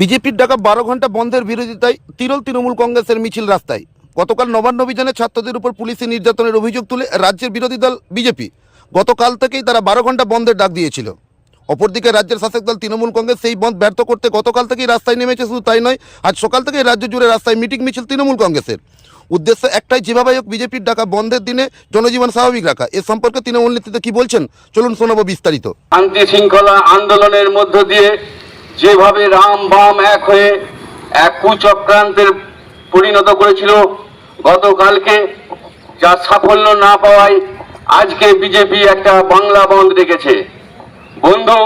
বিজেপির ডাকা বারো ঘণ্টা বন্ধের বিরোধিতায় তিরল তৃণমূল কংগ্রেসের মিছিল রাস্তায়। গতকাল নবান্ন অভিযানে ছাত্রদের উপর পুলিশি নির্যাতনের অভিযোগ তুলে রাজ্যের বিরোধী দল বিজেপি। গতকাল থেকেই তারা বারো ঘণ্টা বন্ধের ডাক দিয়েছিল। অপরদিকে রাজ্যের শাসক দল তৃণমূল কংগ্রেস সেই বন্ধ ব্যর্থ করতে গতকাল থেকেই রাস্তায় নেমেছে, শুধু তাই নয়, আজ সকাল থেকেই রাজ্য জুড়ে রাস্তায় মিটিং মিছিল তৃণমূল কংগ্রেসের। উদ্দেশ্য একটাই যেভাবে হোক বিজেপির ডাকা বন্ধের দিনে জনজীবন স্বাভাবিক রাখা। এ সম্পর্কে তৃণমূল নেতৃত্বে কি বলছেন? চলুন শোনাবো বিস্তারিত। শান্তি শৃঙ্খলা আন্দোলনের মধ্য দিয়ে যেভাবে রাম বাম এক হয়ে এক কুচক্রান্তের পরিণত করেছিল, গতকালকে যার সাফল্য না পাওয়ায় আজকে বিজেপি একটা বাংলা বন্ধ রেখেছে। বন্ধু,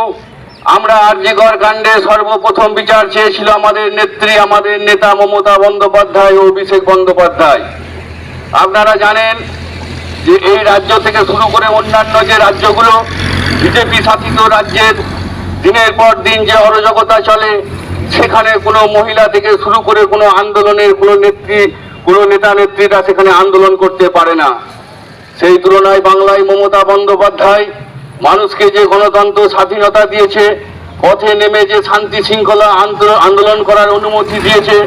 আমরা আরজিগর কাণ্ডে সর্বপ্রথম বিচার চেয়েছিল আমাদের নেত্রী, আমাদের নেতা মমতা বন্দ্যোপাধ্যায় ও অভিষেক বন্দ্যোপাধ্যায়। আপনারা জানেন যে এই রাজ্য থেকে শুরু করে অন্যান্য যে রাজ্যগুলো, বিজেপি শাসিত রাজ্যের দিনের পর দিন যে অরাজকতা চলে, সেখানে কোনো মহিলা থেকে শুরু করে কোনো আন্দোলনের কোনো নেত্রী, কোনো নেতা নেত্রীরা সেখানে আন্দোলন করতে পারে না। সেই তুলনায় বাংলায় মমতা বন্দ্যোপাধ্যায় মানুষকে যে গণতন্ত্র স্বাধীনতা দিয়েছে, পথে নেমে যে শান্তি শৃঙ্খলা আন্দো- আন্দোলন করার অনুমতি দিয়েছে,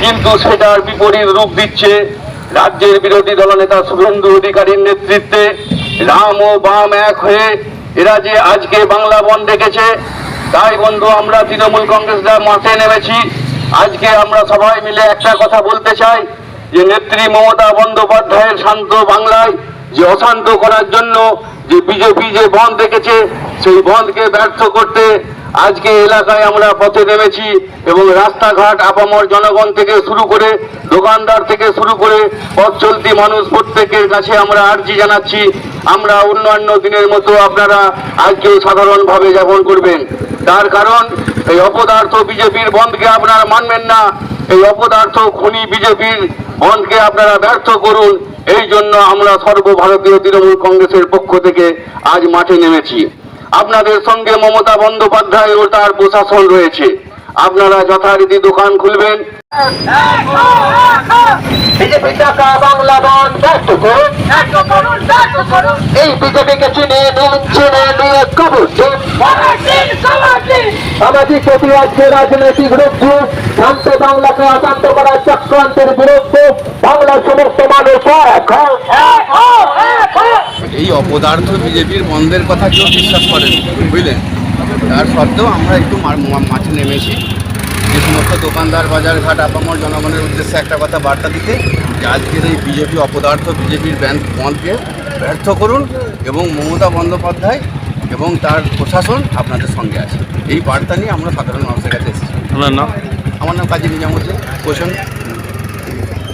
কিন্তু সেটার বিপরীত রূপ দিচ্ছে রাজ্যের বিরোধী দলনেতা শুভেন্দু অধিকারীর নেতৃত্বে। রাম ও বাম এক হয়ে এরা যে আজকে বাংলা বন ডেকেছে, তাই বন্ধু আমরা তৃণমূল কংগ্রেসরা মাঠে নেমেছি। আজকে আমরা সবাই মিলে একটা কথা বলতে চাই, যে নেত্রী মমতা বন্দ্যোপাধ্যায়ের শান্ত বাংলায় যে অশান্ত করার জন্য যে বিজেপি যে বন্ধ দেখেছে সেই বন্ধকে ব্যর্থ করতে আজকে এলাকায় আমরা পথে নেমেছি এবং রাস্তাঘাট আপামর জনগণ থেকে শুরু করে দোকানদার থেকে শুরু করে পথ চলতি মানুষ প্রত্যেকের কাছে আমরা আর্জি জানাচ্ছি। আমরা অন্যান্য দিনের মতো আপনারা আজকেও সাধারণভাবে যাপন করবেন। তার কারণ, এই অপদার্থ বিজেপির বন্ধকে আপনারা মানবেন না। এই অপদার্থ খুনি বিজেপির বন্ধকে আপনারা ব্যর্থ করুন। এই জন্য আমরা সর্বভারতীয় তৃণমূল কংগ্রেসের পক্ষ থেকে আজ মাঠে নেমেছি। আপনাদের সঙ্গে মমতা বন্দ্যোপাধ্যায় ও তার প্রশাসন রয়েছে। আপনারা যথারীতি দোকান খুলবেন। বিজেপি টাকা বাংলা বন ব্যর্থ করুন। এই বিজেপিকে চিনে নিন চিনে নিয়ে কবর সামাজিক প্রতিবাদকে রাজনৈতিক রূপ শান্ত বাংলাকে অশান্ত করার চক্রান্তের বিরুদ্ধে বাংলার সমস্ত মানুষ এক হও। এই অপদার্থ বিজেপির বন্ধের কথা কেউ বিশ্বাস করেন বুঝলেন? তার সত্ত্বেও আমরা একটু মাঠে নেমেছি। যে সমস্ত দোকানদার বাজারঘাট আপামর জনগণের উদ্দেশ্যে একটা কথা বার্তা দিতে যে আজকের এই বিজেপি অপদার্থ বিজেপির ব্যান্ড বন্ধকে ব্যর্থ করুন এবং মমতা বন্দ্যোপাধ্যায় এবং তার প্রশাসন আপনাদের সঙ্গে আছে। এই বার্তা নিয়ে আমরা সাধারণ মানুষের কাছে এসেছি। আমার নাম কাজী নিজামুদ্দিন। পোষণ